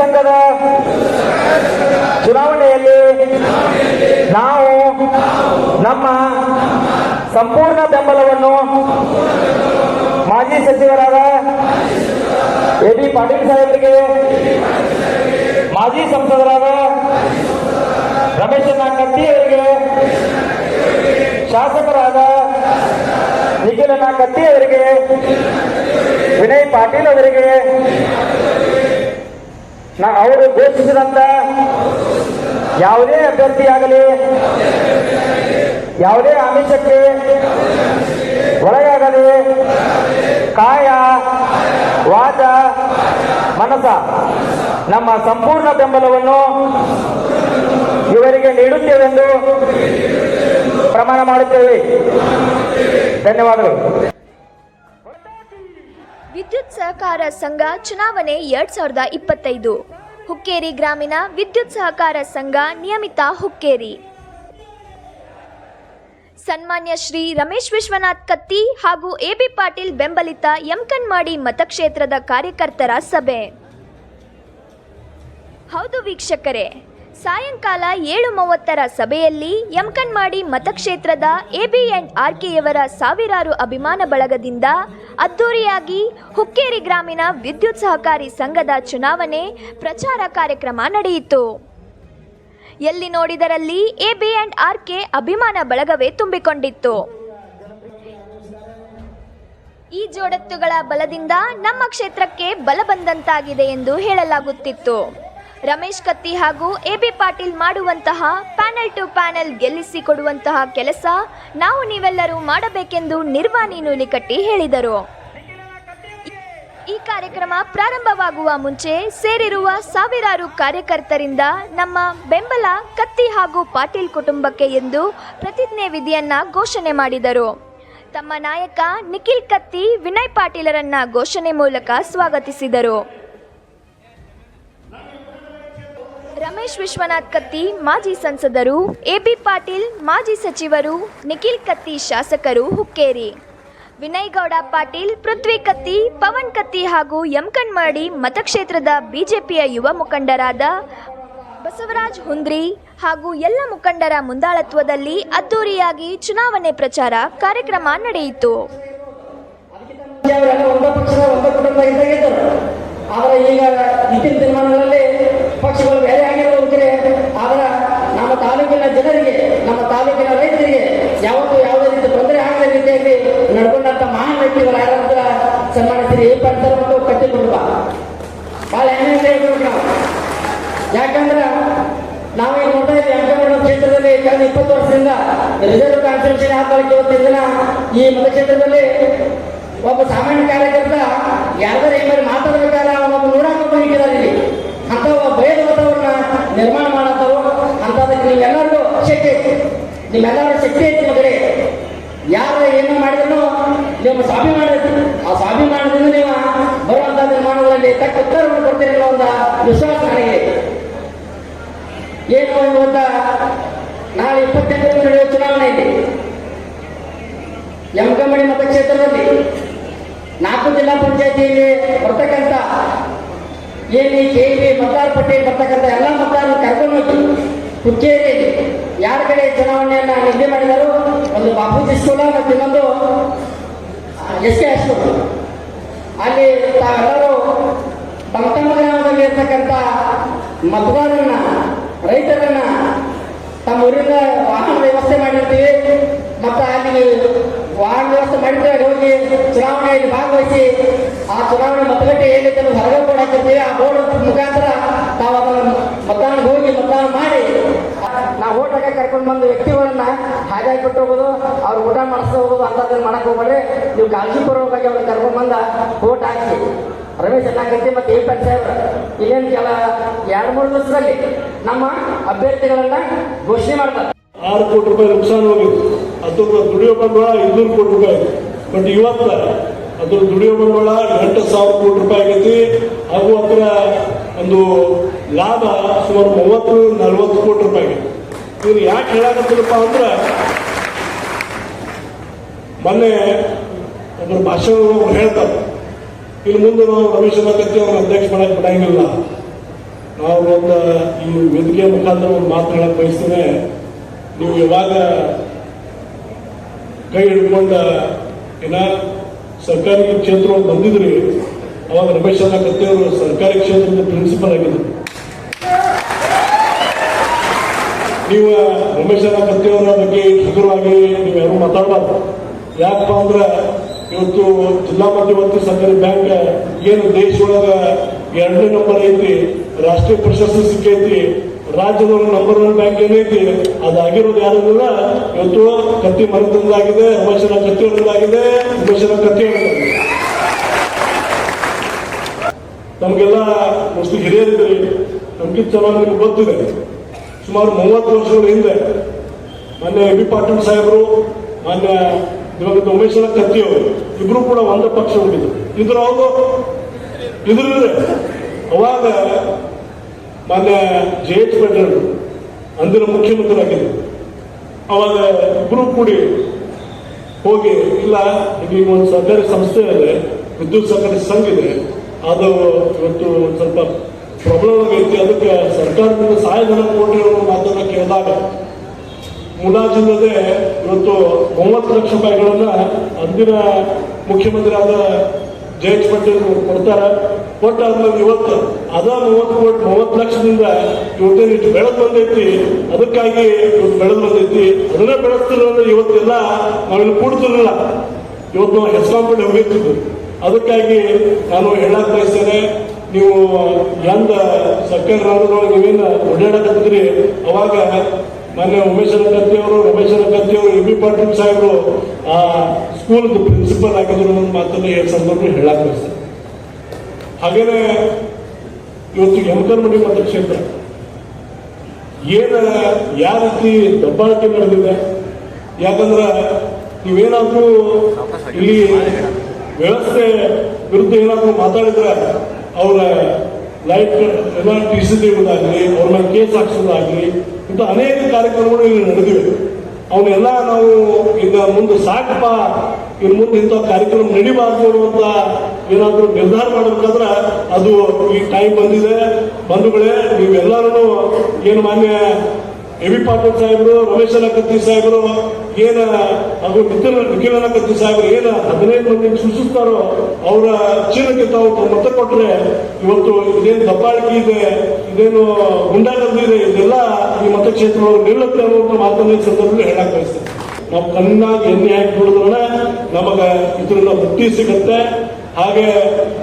ಸಂಘದ ಚುನಾವಣೆಯಲ್ಲಿ ನಾವು ನಮ್ಮ ಸಂಪೂರ್ಣ ಬೆಂಬಲವನ್ನು ಮಾಜಿ ಸಚಿವರಾದ ಎ ಬಿ ಪಾಟೀಲ್ ಸಾಹೇಬರಿಗೆ, ಮಾಜಿ ಸಂಸದರಾದ ರಮೇಶಣ್ಣ ಕತ್ತಿ ಅವರಿಗೆ, ಶಾಸಕರಾದ ನಿಖಿಲ ಕತ್ತಿ ಅವರಿಗೆ, ವಿನಯ್ ಪಾಟೀಲ್ ಅವರಿಗೆ ನಾ ಅವರು ಘೋಷಿಸಿದಂತ ಯಾವುದೇ ಅಭ್ಯರ್ಥಿಯಾಗಲಿ ಯಾವುದೇ ಆಮಿಷಕ್ಕೆ ಒಳಗಾಗದೆ ಕಾಯ ವಾಚ ಮನಸ, ನಮ್ಮ ಸಂಪೂರ್ಣ ಬೆಂಬಲವನ್ನು ಇವರಿಗೆ ನೀಡುತ್ತೇವೆಂದು ಪ್ರಮಾಣ ಮಾಡುತ್ತೇವೆ. ಧನ್ಯವಾದಗಳು. ಸಹಕಾರ ಸಂಘ ಚುನಾವಣೆ ಎರಡ್ ಸಾವಿರದ ಇಪ್ಪತ್ತೈದು. ಹುಕ್ಕೇರಿ ಗ್ರಾಮೀಣ ವಿದ್ಯುತ್ ಸಹಕಾರ ಸಂಘ ನಿಯಮಿತ ಹುಕ್ಕೇರಿ. ಸನ್ಮಾನ್ಯ ಶ್ರೀ ರಮೇಶ್ ವಿಶ್ವನಾಥ್ ಕತ್ತಿ ಹಾಗೂ ಎಬಿ ಪಾಟೀಲ್ ಬೆಂಬಲಿತ ಯಂಕನ್ಮಾಡಿ ಮತಕ್ಷೇತ್ರದ ಕಾರ್ಯಕರ್ತರ ಸಭೆ. ಹೌದು ವೀಕ್ಷಕರೇ, ಸಾಯಂಕಾಲ ಏಳು ಮೂವತ್ತರ ಸಭೆಯಲ್ಲಿ ಯಂಕನ್ಮಾಡಿ ಮತಕ್ಷೇತ್ರದ ಎಬಿ ಅಂಡ್ ಆರ್ಕೆಯವರ ಸಾವಿರಾರು ಅಭಿಮಾನ ಬಳಗದಿಂದ ಅದ್ದೂರಿಯಾಗಿ ಹುಕ್ಕೇರಿ ಗ್ರಾಮೀಣ ವಿದ್ಯುತ್ ಸಹಕಾರಿ ಸಂಘದ ಚುನಾವಣೆ ಪ್ರಚಾರ ಕಾರ್ಯಕ್ರಮ ನಡೆಯಿತು. ಎಲ್ಲಿ ನೋಡಿದರಲ್ಲಿ ಎಬಿ ಅಂಡ್ ಆರ್ಕೆ ಅಭಿಮಾನ ಬಳಗವೇ ತುಂಬಿಕೊಂಡಿತ್ತು. ಈ ಜೋಡತ್ತುಗಳ ಬಲದಿಂದ ನಮ್ಮ ಕ್ಷೇತ್ರಕ್ಕೆ ಬಲ ಬಂದಂತಾಗಿದೆ ಎಂದು ಹೇಳಲಾಗುತ್ತಿತ್ತು. ರಮೇಶ್ ಕತ್ತಿ ಹಾಗೂ ಎ ಬಿ ಪಾಟೀಲ್ ಮಾಡುವಂತಹ ಪ್ಯಾನೆಲ್ ಟು ಪ್ಯಾನೆಲ್ ಗೆಲ್ಲಿಸಿ ಕೊಡುವಂತಹ ಕೆಲಸ ನಾವು ನೀವೆಲ್ಲರೂ ಮಾಡಬೇಕೆಂದು ನಿರ್ವಾಣಿ ನೂಲಿಕಟ್ಟಿ ಹೇಳಿದರು. ಈ ಕಾರ್ಯಕ್ರಮ ಪ್ರಾರಂಭವಾಗುವ ಮುಂಚೆ ಸೇರಿರುವ ಸಾವಿರಾರು ಕಾರ್ಯಕರ್ತರಿಂದ ನಮ್ಮ ಬೆಂಬಲ ಕತ್ತಿ ಹಾಗೂ ಪಾಟೀಲ್ ಕುಟುಂಬಕ್ಕೆ ಎಂದು ಪ್ರತಿಜ್ಞೆ ವಿಧಿಯನ್ನ ಘೋಷಣೆ ಮಾಡಿದರು. ತಮ್ಮ ನಾಯಕ ನಿಖಿಲ್ ಕತ್ತಿ ವಿನಯ್ ಪಾಟೀಲರನ್ನ ಘೋಷಣೆ ಮೂಲಕ ಸ್ವಾಗತಿಸಿದರು. ರಮೇಶ್ ವಿಶ್ವನಾಥ್ ಕತ್ತಿ, ಮಾಜಿ ಸಂಸದರು ಎಬಿ ಪಾಟೀಲ್, ಮಾಜಿ ಸಚಿವರು ನಿಖಿಲ್ ಕತ್ತಿ ಶಾಸಕರು ಹುಕ್ಕೇರಿ. ವಿನಯ್ ಗೌಡ ಪಾಟೀಲ್, ಪೃಥ್ವಿ ಕತ್ತಿ, ಪವನ್ ಕತ್ತಿ ಹಾಗೂ ಯಮಕಣ್ಮಾಡಿ ಮತಕ್ಷೇತ್ರದ ಬಿಜೆಪಿಯ ಯುವ ಮುಖಂಡರಾದ ಬಸವರಾಜ್ ಹುಂದ್ರಿ ಹಾಗೂ ಎಲ್ಲ ಮುಖಂಡರ ಮುಂದಾಳತ್ವದಲ್ಲಿ ಅದ್ದೂರಿಯಾಗಿ ಚುನಾವಣೆ ಪ್ರಚಾರ ಕಾರ್ಯಕ್ರಮ ನಡೆಯಿತು. ಈಗ ಯಾವತ್ತೂ ಯಾವುದೇ ರೀತಿ ತೊಂದರೆ ಆಗದ ರೀತಿಯಲ್ಲಿ ನಡ್ಕೊಂಡಂತ ಮಹಾನ್ ವ್ಯಕ್ತಿಗಳು ಯಾರಂತ ಸನ್ಮಾನಿಸ್ತೀರಿ ಈ ಪಂಚರ ಮತ್ತು ಕಟ್ಟಿ ಕುಟುಂಬ ಭಾಳ ಹೆಮ್ಮೆ ಹೇಳ್ಬೇಕು ನಾವು ಯಾಕಂದ್ರೆ ನಾವು ಈಗ ನೋಡ್ತಾ ಇದ್ದೀವಿ ಅಂಕಮಂಡಲ ಕ್ಷೇತ್ರದಲ್ಲಿ ಕಳೆದ ಇಪ್ಪತ್ತು ವರ್ಷದಿಂದ ರಿಸರ್ವ್ ಕಾನ್ಸ್ಟಿಟ್ಯೂಷನ್ ಹಾಕಲಿಕ್ಕೆ ಇವತ್ತಿನ ದಿನ ಈ ಮತಕ್ಷೇತ್ರದಲ್ಲಿ ಒಬ್ಬ ಸಾಮಾನ್ಯ ಕಾರ್ಯಕರ್ತ ಯಾರ್ದಾರ ಈ ಮೇಲೆ ಮಾತಾಡಬೇಕಾದ್ರೆ ಒಬ್ಬ ನಿಂತಿದ್ದಾರೆ ಇಲ್ಲಿ. ಅಂತ ಒಬ್ಬ ಭಯದ ವಾತಾವರಣ ನಿರ್ಮಾಣ ಮಾಡತ್ತವು ಅಂತದಕ್ಕೆ ನೀವೆಲ್ಲರಿಗೂ ಶಕ್ತಿ ನಿಮ್ಮೆಲ್ಲರ ಶಕ್ತಿ ಐತಿ ಮಗರೇ. ಯಾರು ಏನು ಮಾಡಿದ್ರು ನೀವು ಮಾಡಿದ್ರು ಆ ಸ್ವಾಭಿಮಾನದಿಂದ ನೀವು ಬರುವಂತ ನಿರ್ಮಾಣಗಳಲ್ಲಿ ತಕ್ಕ ಉತ್ತರವನ್ನು ಕೊಡ್ತೀರಿ ಅನ್ನೋ ಒಂದು ವಿಶ್ವಾಸ ನನಗೆ. ಏನು ಅಂತ ನಾಳೆ ಇಪ್ಪತ್ತೆಂಟಕ್ಕೆ ನಡೆಯುವ ಚುನಾವಣೆ ಇದೆ. ಯಮಕಮಣಿ ಮತಕ್ಷೇತ್ರದಲ್ಲಿ ನಾಲ್ಕು ಜಿಲ್ಲಾ ಪಂಚಾಯತಿಯಲ್ಲಿ ಬರ್ತಕ್ಕಂಥ ಏನು ಕೆ ವಿ ಮತದಾರ ಪಟ್ಟಿ ಬರ್ತಕ್ಕಂಥ ಎಲ್ಲ ಮತದಾರರು ಕರ್ಕೊಂಡು ಹೋಗಿ ಯಾರ ಕಡೆ ಚುನಾವಣೆಯನ್ನ ನಿಗದಿ ಮಾಡಿದರು ಒಂದು ಬಾಪೂಜಿ ಸ್ಕೂಲ ಮತ್ತು ಇನ್ನೊಂದು ಎಸ್ ಕೆ ಸ್ಕೂಲ್ ಅಲ್ಲಿ ತಾವೆಲ್ಲರೂ ತಮ್ಮ ಗ್ರಾಮದಲ್ಲಿ ಇರ್ತಕ್ಕಂಥ ಮತದಾರರನ್ನ, ರೈತರನ್ನ ತಮ್ಮ ಊರಿಂದ ವಾಹನ ವ್ಯವಸ್ಥೆ ಮಾಡಿರ್ತೀವಿ. ಮತ್ತು ಅಲ್ಲಿ ವಾಹನ ವ್ಯವಸ್ಥೆ ಮಾಡಿದ್ರೆ ಹೋಗಿ ಚುನಾವಣೆಯಲ್ಲಿ ಭಾಗವಹಿಸಿ ಆ ಚುನಾವಣೆ ಮತಗಟ್ಟೆ ಏನಿದೆ ಹೊರಗೆ ಬೋರ್ಡ್ ಆ ಬೋರ್ಡ್ ಮುಖಾಂತರ ತಾವು ಅದನ್ನು ಮತದಾನ ಹೋಗಿ ಮತದಾನ ಮಾಡಿ ನಾವು ಊಟಕ್ಕೆ ಕರ್ಕೊಂಡು ಬಂದ ವ್ಯಕ್ತಿಗಳನ್ನ ಹಾಗಾಗಿ ಬಿಟ್ಟು ಹೋಗೋದು ಅವ್ರು ಊಟ ಮಾಡಿಸ್ತಾ ಹೋಗೋದು ಅಂತದನ್ನ ಮಾಡಕ್ ಹೋಗ್ಬೇಡ್ರಿ. ನೀವು ಕಾಳಜಿಪೂರ್ವಕವಾಗಿ ಅವ್ರನ್ನ ಕರ್ಕೊಂಡು ಬಂದ ಓಟ್ ಹಾಕಿ. ರಮೇಶ್ ಅನ್ನಾಕೈತಿ ಮತ್ತೆ ಈ ಪಂಚ ಇನ್ನೇನು ಕೆಲ ಎರಡು, ಮೂರು ದಿವಸದಲ್ಲಿ ನಮ್ಮ ಅಭ್ಯರ್ಥಿಗಳನ್ನ ಘೋಷಣೆ ಮಾಡ್ತಾರೆ. ಆರು ಕೋಟಿ ರೂಪಾಯಿ ನುಕ್ಸಾನ್ ಹೋಗಿತ್ತು ಅದು ದುಡಿಯೋ ಬಂಡವಾಳ ಇನ್ನೂರು ಕೋಟಿ ರೂಪಾಯಿ. ಬಟ್ ಇವತ್ತ ಅದ್ರ ದುಡಿಯೋ ಬಂಡವಾಳ ಎಂಟು ಸಾವಿರ ಕೋಟಿ ರೂಪಾಯಿ ಆಗೈತಿ. ಹಾಗೂ ಅದರ ಒಂದು ಲಾಭ ಸುಮಾರು ಮೂವತ್ತು ನಲವತ್ತು ಕೋಟಿ ರೂಪಾಯಿ ಆಗೈತಿ. ಇವ್ರು ಯಾಕೆ ಹೇಳಾಕತ್ತಿರಪ್ಪ ಅಂದ್ರೆ, ಮೊನ್ನೆ ಒಬ್ಬರು ಭಾಷಣ ಹೇಳ್ತಾರೆ ಇಲ್ಲಿ ಮುಂದೆ ನಾವು ರಮೇಶ್ ಕತ್ತಿ ಅವ್ರನ್ನ ಅಧ್ಯಕ್ಷ ಮಾಡಕ್ಕೆ ಬಿಡಂಗಿಲ್ಲ. ನಾವು ಒಂದು ಈ ವೇದಿಕೆಯ ಮುಖಾಂತರ ಒಂದು ಮಾತು ಹೇಳಕ್ ಬಯಸ್ತೇನೆ ನೀವು ಯಾವಾಗ ಕೈ ಹಿಡ್ಕೊಂಡ ಏನ ಸರ್ಕಾರಿ ಕ್ಷೇತ್ರ ಬಂದಿದ್ರಿ. ಅವಾಗ ರಮೇಶ್ ಅಣ್ಣ ಕತ್ತೆಯವರು ಸರ್ಕಾರಿ ಕ್ಷೇತ್ರದ ಪ್ರಿನ್ಸಿಪಲ್ ಆಗಿದ್ರು ನೀವು ರಮೇಶ್ ಕತ್ತಿಯವರ ಬಗ್ಗೆ ಹಗುರವಾಗಿ ನೀವು ಯಾರು ಮಾತಾಡಬಾರ್ದು. ಯಾಕಪ್ಪ ಅಂದ್ರೆ ಇವತ್ತು ಜಿಲ್ಲಾ ಮಧ್ಯವರ್ತಿ ಸಹಕಾರಿ ಬ್ಯಾಂಕ್ ಏನು ದೇಶದೊಳಗ ಎರಡನೇ ನಂಬರ್ ಐತಿ, ರಾಷ್ಟ್ರೀಯ ಪ್ರಶಸ್ತಿ ಸಿಕ್ಕೈತಿ, ರಾಜ್ಯದೊಳಗೆ ನಂಬರ್ ಒನ್ ಬ್ಯಾಂಕ್ ಏನೈತಿ, ಅದಾಗಿರೋದು ಯಾರಿಲ್ಲ ಇವತ್ತು ಕತ್ತಿ ಮರದಿಂದಾಗಿದೆ ರಮೇಶನ ಕತ್ತಿಯವರಿಂದಾಗಿದೆ ರಮೇಶನ ಕತ್ತಿ ನಮಗೆಲ್ಲ ಮೋಸ್ಟ್ಲಿ ಹಿರಿಯರಿದ್ರಿ ನಮ್ಗಿಂತ ಚೆನ್ನಾಗಿ ನಿಮ್ಗೆ ಗೊತ್ತಿದೆ. ಸುಮಾರು ಮೂವತ್ತು ವರ್ಷಗಳ ಹಿಂದೆ ಮೊನ್ನೆ ಎ ಬಿ ಪಾಟೀಲ್ ಸಾಹೇಬರು, ಮೊನ್ನೆ ದಿವಂಗತ ಉಮೇಶ್ವರ ಕತ್ತಿಯವರು, ಇಬ್ರು ಕೂಡ ಒಂದು ಪಕ್ಷ ಹೋಗಿದ್ರು ಇದ್ರು ಅವರು ಇದ್ರಿದ್ರೆ ಅವಾಗ ಮೊನ್ನೆ ಜೆ ಎಚ್ ಪಟೇಲ್ ಅಂದಿನ ಮುಖ್ಯಮಂತ್ರಿ ಆಗಿದ್ರು ಅವಾಗ ಇಬ್ರು ಕೂಡಿ ಹೋಗಿ, ಇಲ್ಲ, ಇಲ್ಲಿ ಒಂದು ಸರ್ಕಾರಿ ಸಂಸ್ಥೆ ಇದೆ, ವಿದ್ಯುತ್ ಸಹಕಾರಿ ಸಂಘ ಇದೆ ಅದು ಇವತ್ತು ಒಂದು ಸ್ವಲ್ಪ ಪ್ರಾಬ್ಲಮ್ ಆಗೈತಿ ಅದಕ್ಕೆ ಸರ್ಕಾರದಿಂದ ಸಹಾಯಧನ ಕೊಡ್ರಿ ಅನ್ನೋ ಮಾತನ್ನ ಕೇಳಿದಾಗ ಮುಲಾಜಿಲ್ಲದೆ ಇವತ್ತು ಮೂವತ್ತು ಲಕ್ಷ ರೂಪಾಯಿಗಳನ್ನ ಅಂದಿನ ಮುಖ್ಯಮಂತ್ರಿ ಆದ ಜೆ ಎಚ್ ಪಟೇಲ್ ಕೊಡ್ತಾರೆ ಕೊಟ್ಟಾದ್ಮೇಲೆ ಇವತ್ತು ಅದ ಮೂವತ್ತು ಕೋಟಿ ಮೂವತ್ತು ಲಕ್ಷದಿಂದ ಇವತ್ತೇನು ಇಷ್ಟು ಬೆಳೆದು ಬಂದೈತಿ, ಅದಕ್ಕಾಗಿ ಇವತ್ತು ಬೆಳೆದು ಬಂದೈತಿ. ಅದನ್ನೇ ಬೆಳೆಸ್ತಿಲ್ಲ ಅಂದ್ರೆ ಇವತ್ತೆಲ್ಲ ನಾವಿಲ್ಲಿ ಕೂಡ್ತಿರಲಿಲ್ಲ. ಇವತ್ತು ನಾವು ಹೆಸರಾಂಪಡಿ ಹೋಗಿರ್ತಿದ್ವಿ. ಅದಕ್ಕಾಗಿ ನಾನು ಹೇಳಕ್ ಬಯಸ್ತೇನೆ ನೀವು ಎಂದ ಸರ್ಕಾರಿ ರಾಜ್ಯದೊಳಗೆ ನೀವೇನು ಓಡಾಡಕತ್ತಿದ್ರಿ ಅವಾಗ ಮೊನ್ನೆ ಉಮೇಶನ ಕತ್ತಿಯವರು ರಮೇಶನ ಕತ್ತಿಯವರು ಎ ಬಿ ಪಾಟೀಲ್ ಸಾಹೇಬರು, ಆ ಸ್ಕೂಲ್ ಪ್ರಿನ್ಸಿಪಲ್ ಆಗಿದ್ರು ಅನ್ನೋ ಮಾತನ್ನು ಎರಡು ಸಂದರ್ಭ ಹೇಳಕ್ ಬಯಸ್ತೇನೆ. ಹಾಗೇನೆ ಇವತ್ತು ಯಮಕರ್ಮಡಿ ಮತಕ್ಷೇತ್ರ, ಏನ, ಯಾವ ರೀತಿ ದಬ್ಬಾಳಿಕೆ ನಡೆದಿದೆ? ಯಾಕಂದ್ರೆ ನೀವೇನಾದ್ರೂ ಇಲ್ಲಿ ವ್ಯವಸ್ಥೆ ವಿರುದ್ಧ ಏನಾದ್ರೂ ಮಾತಾಡಿದ್ರೆ ಅವರ ಲೈಫ್ ಎಲ್ಲ ಟಿ ಸಿ ತೆಗೆಯೋದಾಗ್ಲಿ ಅವ್ರ ಮೇಲೆ ಕೇಸ್ ಹಾಕ್ಸೋದಾಗ್ಲಿ, ಇಂಥ ಅನೇಕ ಕಾರ್ಯಕ್ರಮಗಳು ಇಲ್ಲಿ ನಡೆದಿವೆ. ಅವನ್ನೆಲ್ಲ ನಾವು ಈಗ ಮುಂದೆ ಸಾಕಪ್ಪ, ಇನ್ನು ಮುಂದೆ ಇಂಥ ಕಾರ್ಯಕ್ರಮ ನಡಿಬಾರ್ದು ಅಂತ ಏನಾದರೂ ನಿರ್ಧಾರ ಮಾಡಬೇಕಾದ್ರೆ ಅದು ಈ ಟೈಮ್ ಬಂದಿದೆ. ಬಂಧುಗಳೇ ನೀವೆಲ್ಲರೂ ಏನು ಮಾನ್ಯ ವಿ ಪಾಟೀಲ್ ಸಾಹೇಬರು, ರಮೇಶನ ಕತ್ತಿ ಸಾಹೇಬರು, ಏನ ಹಾಗೂ ನಿಖಿಲ ನಿಖಿಲನ ಕತ್ತಿ ಸಾಹೇಬರು ಏನ ಹದಿನೈದು ಮಂದಿ ಸೂಚಿಸ್ತಾರೋ ಅವರ ಚೀಲಕ್ಕೆ ತಾವು ಮತ ಕೊಟ್ರೆ ಇವತ್ತು ಇದೇನು ದಬ್ಬಾಳಿಕೆ ಇದೆ, ಇದೇನು ಗುಂಡಾಗರ್ದಿ ಇದೆ, ಇದೆಲ್ಲ ಈ ಮತಕ್ಷೇತ್ರಗಳು ನಿಲ್ಲುತ್ತೆ ಅನ್ನುವಂಥ ಮಾತನ್ನ ಸಂದರ್ಭದಲ್ಲಿ ಹೇಳಕ್ ಬಯಸ್ತೇನೆ. ನಾವು ಕಣ್ಣಾಗಿ ಎಣ್ಣೆ ಹಾಕಿ ಬಿಡಿದ್ರೆ ನಮಗ ಇದರಿಂದ ಮುಕ್ತಿ ಸಿಗುತ್ತೆ. ಹಾಗೆ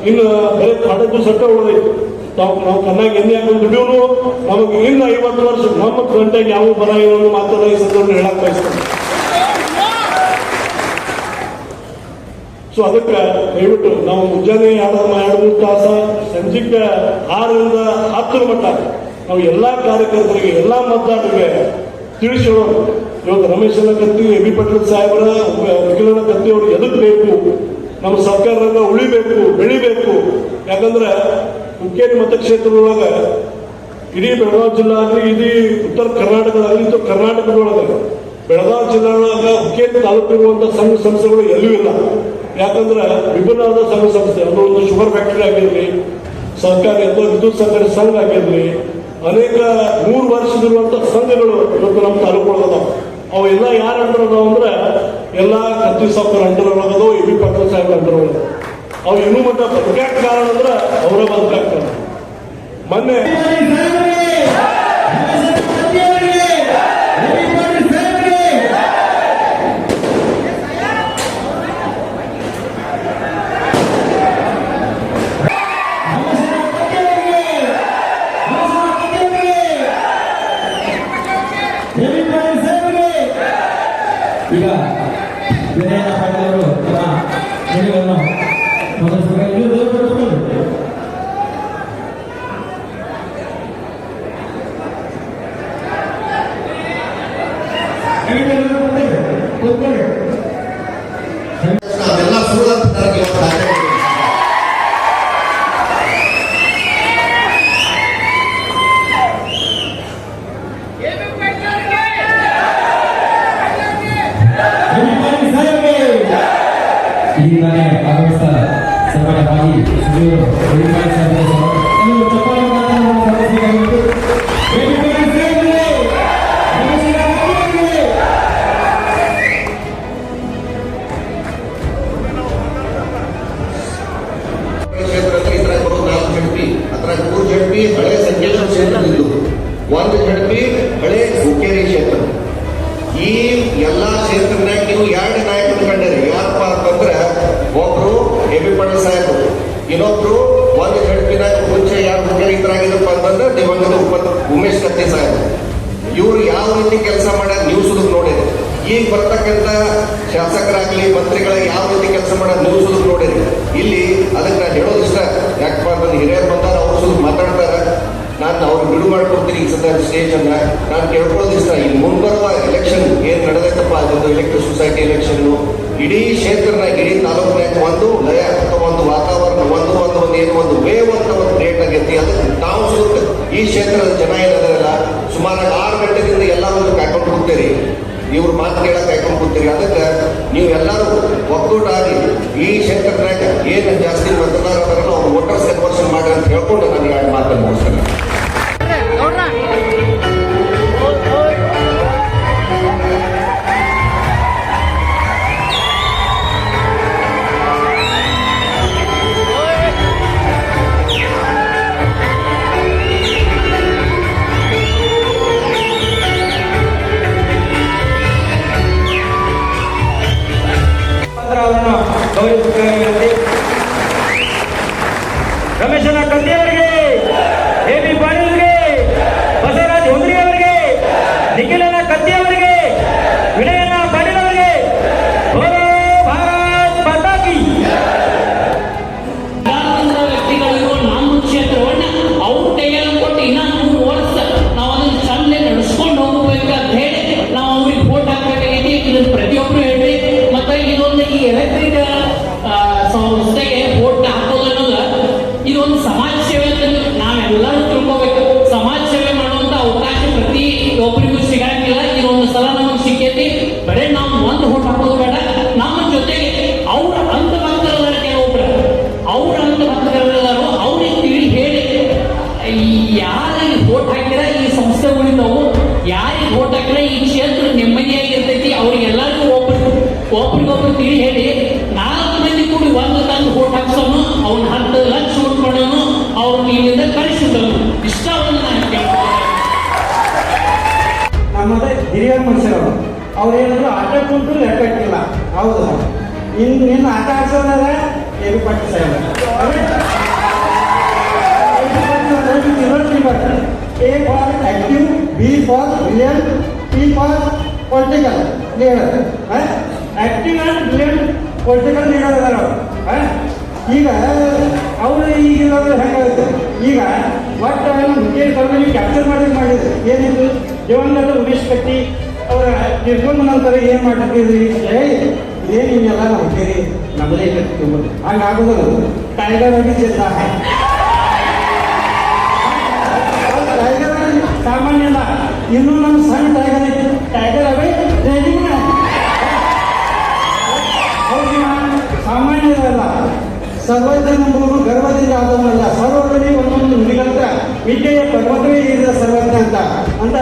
ಇನ್ನು ಬರೀ ಕಡಕು ಸಟ್ಟ ಉಳಿದೈತಿ. ನಾವು ನಾವು ಕಣ್ಣಾಗ ಎಣ್ಣೆ ಹಾಕೊಂಡು ದುಡಿಯೋನು ನಮಗೆ ಇನ್ನು ಐವತ್ತು ವರ್ಷ ನಮ್ಮ ಗಂಟೆಗೆ ಯಾವ ಬರ ಇರೋನು ಮಾತಾಡೋ ಈ ಹೇಳಕ್ ಬಯಸ್ತಾರೆ ಸೊ ಅದಕ್ಕೆ ದಯವಿಟ್ಟು ನಾವು ಮುಂಜಾನೆ ಎರಡು ಎರಡು ಮೂರು ತಾಸ ಸಂಜೆಗೆ ಆರರಿಂದ ಹತ್ತರ ಮಟ್ಟ ನಾವು ಎಲ್ಲಾ ಕಾರ್ಯಕರ್ತರಿಗೆ, ಎಲ್ಲಾ ಮತದಾರರಿಗೆ ತಿಳಿಸೋಣ ಇವತ್ತು ರಮೇಶನ ಕತ್ತಿ, ಎ ಬಿ ಪಟೇಲ್ ಸಾಹೇಬರ ವಕೀಲನ ಕತ್ತಿ ಅವ್ರಿಗೆ ಎದಕ್ಕೆ ಬೇಕು? ನಮ್ಮ ಸರ್ಕಾರದಿಂದ ಉಳಿಬೇಕು, ಬೆಳಿಬೇಕು. ಯಾಕಂದ್ರೆ ಹುಕ್ಕೇರಿ ಮತಕ್ಷೇತ್ರದೊಳಗೆ ಇಡೀ ಬೆಳಗಾವಿ ಜಿಲ್ಲೆ ಆಗಲಿ ಇಡೀ ಉತ್ತರ ಕರ್ನಾಟಕದಲ್ಲಿ ಅಥವಾ ಕರ್ನಾಟಕದೊಳಗ ಬೆಳಗಾವಿ ಜಿಲ್ಲೆಯೊಳಗ ಹುಕ್ಕೇರಿ ತಾಲೂಕಿರುವಂಥ ಸಂಘ ಸಂಸ್ಥೆಗಳು ಎಲ್ಲೂ ಇಲ್ಲ. ಯಾಕಂದ್ರೆ ವಿಭಿನ್ನವಾದ ಸಂಘ ಸಂಸ್ಥೆ, ಅದು ಒಂದು ಶುಗರ್ ಫ್ಯಾಕ್ಟರಿ ಆಗಿರಲಿ, ಸರ್ಕಾರಿ ಅಥವಾ ವಿದ್ಯುತ್ ಸರ್ಕಾರಿ ಸಂಘ ಆಗಿರಲಿ, ಅನೇಕ ಮೂರು ವರ್ಷದಿರುವಂತಹ ಸಂಘಗಳು ಇವತ್ತು ನಮ್ಮ ತಾಲೂಕೊಳಗದ ಅವೆಲ್ಲ ಯಾರು ಅಂಡರ್ ಅಂದ್ರೆ ಎಲ್ಲ ಕತ್ತಿ ಸಾಫ್ಟ್ವೇರ್ ಅಂಡರ್ ಒಳಗದು ಎ ಬಿ ಪಾಟೀಲ್ ಸಾಹೇಬ್ ಅಂಡರ್ ಒಳಗದ ಅವು ಇನ್ನೂ ಮಟ್ಟ ಬದುಕಾಕ ಕಾರಣ ಅಂದ್ರೆ ಅವರೇ ಬದುಕಾಗ್ತಾರೆ ಮೊನ್ನೆ కార్యక్రమం మొదటి ಬರೋದು ಕಾಂಗ್ರೆಸ್ ಜಡ್ಪಿ ಅದ್ರಾಗ ಮೂರು ಜಡ್ಪಿ ಹಳೆ ಸಂಕೇಶ್ವರ ಕ್ಷೇತ್ರದಿದ್ದು ಒಂದು ಜಡ್ಪಿ ಎ ಬಿ ಪಾಟೀಲ್ ಇನ್ನೊಬ್ರು ಒಂದು ಜಡ್ಪಿನಾಗ ಮುಂಚೆ ಯಾರು ಮುಖ್ಯರಾಗಿದ್ದಪ್ಪ ಅಂತಂದ್ರೆ ದಿವಂಗತ ಉಪ ಉಮೇಶ್ ಕತ್ತಿ ಸಾಹೇಬರು. ಇವ್ರು ಯಾವ ರೀತಿ ಕೆಲಸ ಮಾಡ್ಯಾರ ನೀವು ನೋಡಿದ್ರು ಈಗ ಬರ್ತಕ್ಕಂಥ ಶಾಸಕರಾಗಲಿ ಮಂತ್ರಿಗಳಾಗಿ ಯಾವ ರೀತಿ ಕೆಲಸ ಮಾಡೋದು ನೀವು ನೋಡಿದ್ರು ಇಲ್ಲಿ ಅದಕ್ಕೆ ನಾನು ಹೇಳೋದು ಇಷ್ಟ. ಯಾಕಪ್ಪ ಅಂತಂದ್ರೆ ಹಿರಿಯರು ಬಂದಾಗ ಅವ್ರು ಸುದುಕ್ ಮಾತಾಡ್ತಾರೆ. ನಾನು ಅವ್ರು ಬಿಡು ಮಾಡ್ಕೊಡ್ತೀನಿ ಈ ಸದ್ಯ ಸ್ಟೇಜ್ ಅನ್ನ. ನಾನು ಕೇಳ್ಕೊಳ್ಳೋದು ಇಷ್ಟ. ಈ ಮುಂಬರುವ ಎಲೆಕ್ಷನ್ ಏನ್ ನಡೆದೈತಪ್ಪ, ಅದೊಂದು ಎಲೆಕ್ಟ್ರಿಕ್ ಸೊಸೈಟಿ ಎಲೆಕ್ಷನ್ನು ಇಡೀ ಕ್ಷೇತ್ರನ, ಇಡೀ ಒಂದು ಲಯ ಒಂದು ವಾತಾವರಣ ಒಂದು ಒಂದು ಒಂದು ಏನು ಒಂದು ವೇವ್ ಅಂತ ಒಂದು ಕ್ರಿಯೇಟ್ ಆಗೈತಿ ಅದಕ್ಕೆ ನಾವು ಈ ಕ್ಷೇತ್ರದ ಜನ ಏನದಲ್ಲ ಸುಮಾರು ಆರು ಗಂಟೆದಿಂದ ಎಲ್ಲ ಒಂದು ಕಾಯ್ಕೊಂಡು ಕೂತೀರಿ. ಇವ್ರ ಮಾತು ಕೇಳಕ್ ಕಾಯ್ಕೊಂಡು ಕೂತೀರಿ. ಅದಕ್ಕೆ ನೀವು ಎಲ್ಲರೂ ಒಕ್ಕೂಟಾಗಿ ಈ ಕ್ಷೇತ್ರದಾಗ ಏನು ಜಾಸ್ತಿ ಮತದಾರ ಅದರಲ್ಲ ಅವ್ರು ವೋಟರ್ಸ್ ಕನ್ವರ್ಷನ್ ಮಾಡ್ರಿ ಅಂತ ಹೇಳ್ಕೊಂಡು ನಾನು ಎರಡು ಮಾತನ್ನು ಮುಗಿಸ್ತೇನೆ. ಬರೇ ನಾವು ಒಂದು ಹೋಟ್ ಹಾಕೋದು ಬೇಡ. ನಮ್ಮದೇ ಹಿರಿಯ ಮನುಷ್ಯರವರು ಅವ್ರು ಏನಾದ್ರು ಆಟ ಕುಂಟು ಲೆಕ್ಕಕ್ಕಿಲ್ಲ ಹೌದು. ಇನ್ನು ನಿನ್ನ ಆಟ ಆಡ್ಸೋದಾರ B Patil Saheb A for active B for brilliant P for political leader active and brilliant political leader ಅದಾರ ಅವ್ರು. ಈಗ ಅವರು ಈಗ ಹೆಂಗಾಗುತ್ತೆ ಈಗ ಒಟ್ಟು ಮುಖ್ಯ ಅವ್ರನ್ನ ಕ್ಯಾಪ್ಚರ್ ಮಾಡಿ ಮಾಡಿದ್ರು. ಏನಿತ್ತು ದಿವಂಗತ ಉಮೇಶ್ ಕಟ್ಟಿ ಅವರ ನಿರ್ಗಮನ ನಂತರ ಏನು ಮಾಡ್ತಿದ್ರಿ? ಏ ಏನು ಹಿಂಗೆಲ್ಲ ಹೋಗ್ತೀರಿ ನಮ್ಮದೇ ಕಟ್ಟಿ ಹಂಗಾಗೋದು ಟೈಗರ್ ಆಗಿ ಚೆಂದ ಟೈಗರ್ ಸಾಮಾನ್ಯ ಅಲ್ಲ. ಇನ್ನೂ ನಮ್ಮ ಸಣ್ಣ ಟೈಗರ್ ಐತಿ ಟೈಗರ್ ಅವೇ ಟ್ರೈನಿಂಗ್ ಗರ್ವದಿಂದ ಆದವನಲ್ಲ. ಸರ್ವರಲ್ಲಿ ಒಂದೊಂದು ನುಡಿಗಂತ ವಿದ್ಯೆಯ ಪರ್ವತವೇ ಇದೆ ಸರ್ವಜ್ಞ ಅಂತ. ಅಂತ